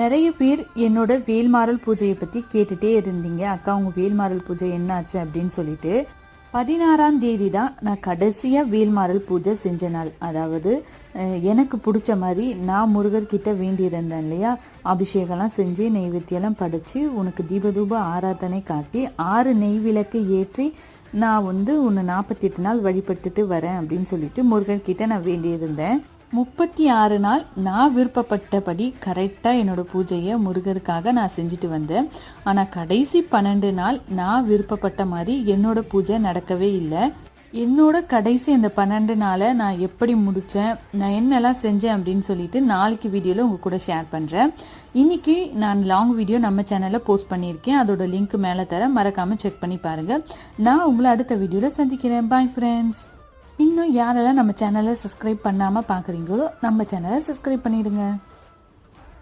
நிறைய பேர் என்னோட வேல்மாறல் பூஜையை பற்றி கேட்டுட்டே இருந்தீங்க. அக்கா உங்கள் வேல்மாறல் பூஜை என்னாச்சு அப்படின்னு சொல்லிட்டு பதினாறாம் தேதி தான் நான் கடைசியாக வேல்மாறல் பூஜை செஞ்ச நாள். அதாவது எனக்கு பிடிச்ச மாதிரி நான் முருகர்கிட்ட வேண்டியிருந்தேன் இல்லையா? அபிஷேகம்லாம் செஞ்சு நெய்வேத்தியெல்லாம் படித்து உனக்கு தீபதூப ஆராதனை காட்டி ஆறு நெய் விளக்கு ஏற்றி நான் வந்து உன்னை நாற்பத்தி எட்டு நாள் வழிபட்டுட்டு வரேன் அப்படின்னு சொல்லிட்டு முருகர்கிட்ட நான் வேண்டியிருந்தேன். முப்பத்தி ஆறு நாள் நான் விருப்பப்பட்டபடி கரெக்டாக என்னோட பூஜையை முருகருக்காக நான் செஞ்சுட்டு வந்தேன். ஆனால் கடைசி பன்னெண்டு நாள் நான் விருப்பப்பட்ட மாதிரி என்னோட பூஜை நடக்கவே இல்லை. என்னோட கடைசி அந்த பன்னெண்டு நாளை நான் எப்படி முடித்தேன் நான் என்னெல்லாம் செஞ்சேன் அப்படின்னு சொல்லிட்டு நாளைக்கு வீடியோவில் உங்கள் கூட ஷேர் பண்ணுறேன் இன்றைக்கி நான் லாங் வீடியோ நம்ம சேனலில் போஸ்ட் பண்ணியிருக்கேன். அதோட லிங்க் மேலே தர மறக்காமல் செக் பண்ணி பாருங்கள் நான் உங்களை அடுத்த வீடியோவில் சந்திக்கிறேன். பாய் ஃப்ரெண்ட்ஸ் இன்னும் யாரெல்லாம் நம்ம சேனலை சப்ஸ்கிரைப் பண்ணாமல் பார்க்குறீங்களோ நம்ம சேனலை சப்ஸ்கிரைப் பண்ணிவிடுங்க